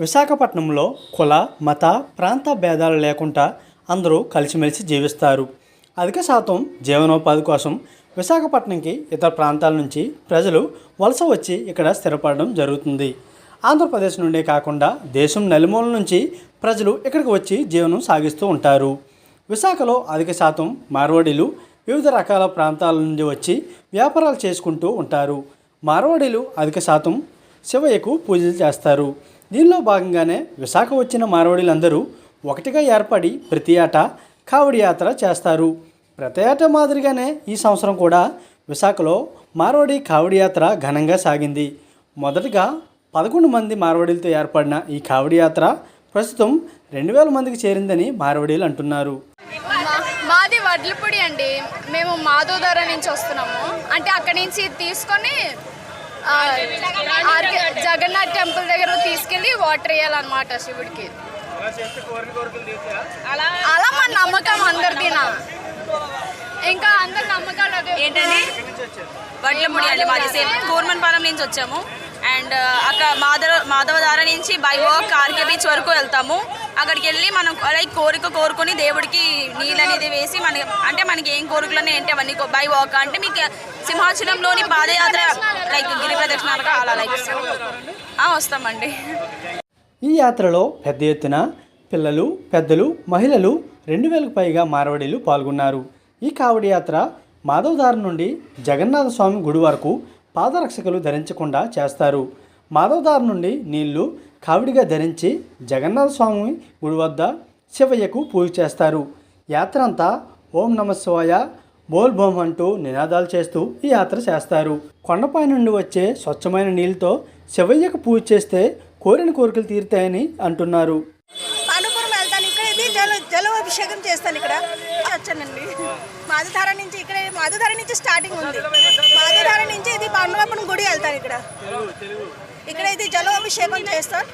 విశాఖపట్నంలో కుల మత ప్రాంత భేదాలు లేకుండా అందరూ కలిసిమెలిసి జీవిస్తారు. అధిక శాతం జీవనోపాధి కోసం విశాఖపట్నంకి ఇతర ప్రాంతాల నుంచి ప్రజలు వలస వచ్చి ఇక్కడ స్థిరపడడం జరుగుతుంది. ఆంధ్రప్రదేశ్ నుండే కాకుండా దేశం నలుమూల నుంచి ప్రజలు ఇక్కడికి వచ్చి జీవనం సాగిస్తూ ఉంటారు. విశాఖలో అధిక శాతం మార్వాడీలు వివిధ రకాల ప్రాంతాల నుండి వచ్చి వ్యాపారాలు చేసుకుంటూ ఉంటారు. మార్వాడీలు అధిక శాతం శివయ్యకు పూజలు చేస్తారు. దీనిలో భాగంగానే విశాఖ వచ్చిన మారవాడీలందరూ ఒకటిగా ఏర్పడి ప్రతి ఏటా కావడి యాత్ర చేస్తారు. ప్రతి ఏటా మాదిరిగానే ఈ సంవత్సరం కూడా విశాఖలో మార్వాడి కావడి యాత్ర ఘనంగా సాగింది. మొదటగా పదకొండు మంది మార్వాడీలతో ఏర్పడిన ఈ కావడి యాత్ర ప్రస్తుతం రెండు వేల మందికి చేరిందని మార్వాడీలు అంటున్నారు. మాది వడ్లపూడి అండి. మేము మాధోదర నుంచి వస్తున్నాము. అంటే అక్కడి నుంచి తీసుకొని ఆర్కే జగన్నాథ్ టెంపుల్ దగ్గర తీసుకెళ్ళి వాటర్ వేయాలన్నమాట శివుడికి. అలా మా నమ్మకం అందరిదినా ఇంకా అందరి నమ్మకాలు అదే ఏంటండి? వడ్లముడి అండి మాది సేమ్ కూర్మన్పాలెం నుంచి వచ్చాము. అండ్ uh, అక్కడ మాధవ మాధవధార నుంచి బై వాక్ ఆర్కే బీచ్ వరకు వెళ్తాము. అక్కడికి వెళ్ళి మనం లైక్ కోరిక కోరుకొని దేవుడికి నీళ్ళు అనేది వేసి మన అంటే మనకి ఏం కోరికలు ఏంటి అవన్నీ బై వాక్ అంటే మీకు సింహాచలంలోని పాదయాత్ర లైక్ గిరి ప్రదక్షిణాలుగా అలా లైక్ వస్తామండి. ఈ యాత్రలో పెద్ద ఎత్తున పిల్లలు పెద్దలు మహిళలు రెండు వేలకు పైగా మార్వాడీలు పాల్గొన్నారు. ఈ కావడి యాత్ర మాధవధార నుండి జగన్నాథ స్వామి గుడి వరకు పాదరక్షకులు ధరించకుండా చేస్తారు. మాధవదారు నుండి నీళ్ళు కావిడిగా ధరించి జగన్నాథ స్వామి గుడి వద్ద శివయ్యకు పూజ చేస్తారు. యాత్ర అంతా ఓం నమ శివాయ బోల్ బోమ్ అంటూ నినాదాలు చేస్తూ ఈ యాత్ర చేస్తారు. కొండపై నుండి వచ్చే స్వచ్ఛమైన నీళ్ళతో శివయ్యకు పూజ చేస్తే కోరిన కోరికలు తీరుతాయని అంటున్నారు. పాండుపురం వెళ్తాను. ఇక్కడ ఇది జల జలాభిషేకం చేస్తాను ఇక్కడ. వచ్చానండి మాధుధార నుంచి ఇక్కడ మాధుధార నుంచి స్టార్టింగ్ ఉంది. మాధుధార నుంచి ఇది పాండుపురం గుడి వెళ్తాను ఇక్కడ. ఇక్కడ ఇది జలాభిషేకం చేస్తాను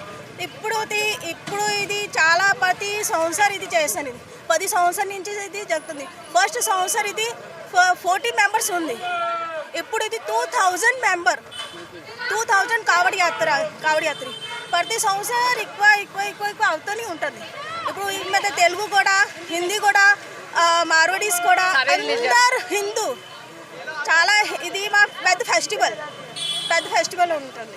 ఇప్పుడు ఇది ఇప్పుడు ఇది చాలా ప్రతి సంవత్సరం ఇది చేస్తాను ఇది. పది సంవత్సరం నుంచి ఇది జరుగుతుంది. ఫస్ట్ సంవత్సరం ఇది ఫోర్టీ మెంబర్స్ ఉంది. ఇప్పుడు ఇది two thousand member. Two thousand Kavadi Yatra Kavadi యాత్ర. ప్రతి సంవత్సరం ఎక్కువ ఎక్కువ ఎక్కువ ఎక్కువ అవుతూనే ఉంటుంది. ఇప్పుడు ఈ మీద తెలుగు కూడా హిందీ కూడా మార్వాడీస్ కూడా అందరు హిందూ. ఫెస్టివల్ పెద్ద ఫెస్టివల్ ఉంటుంది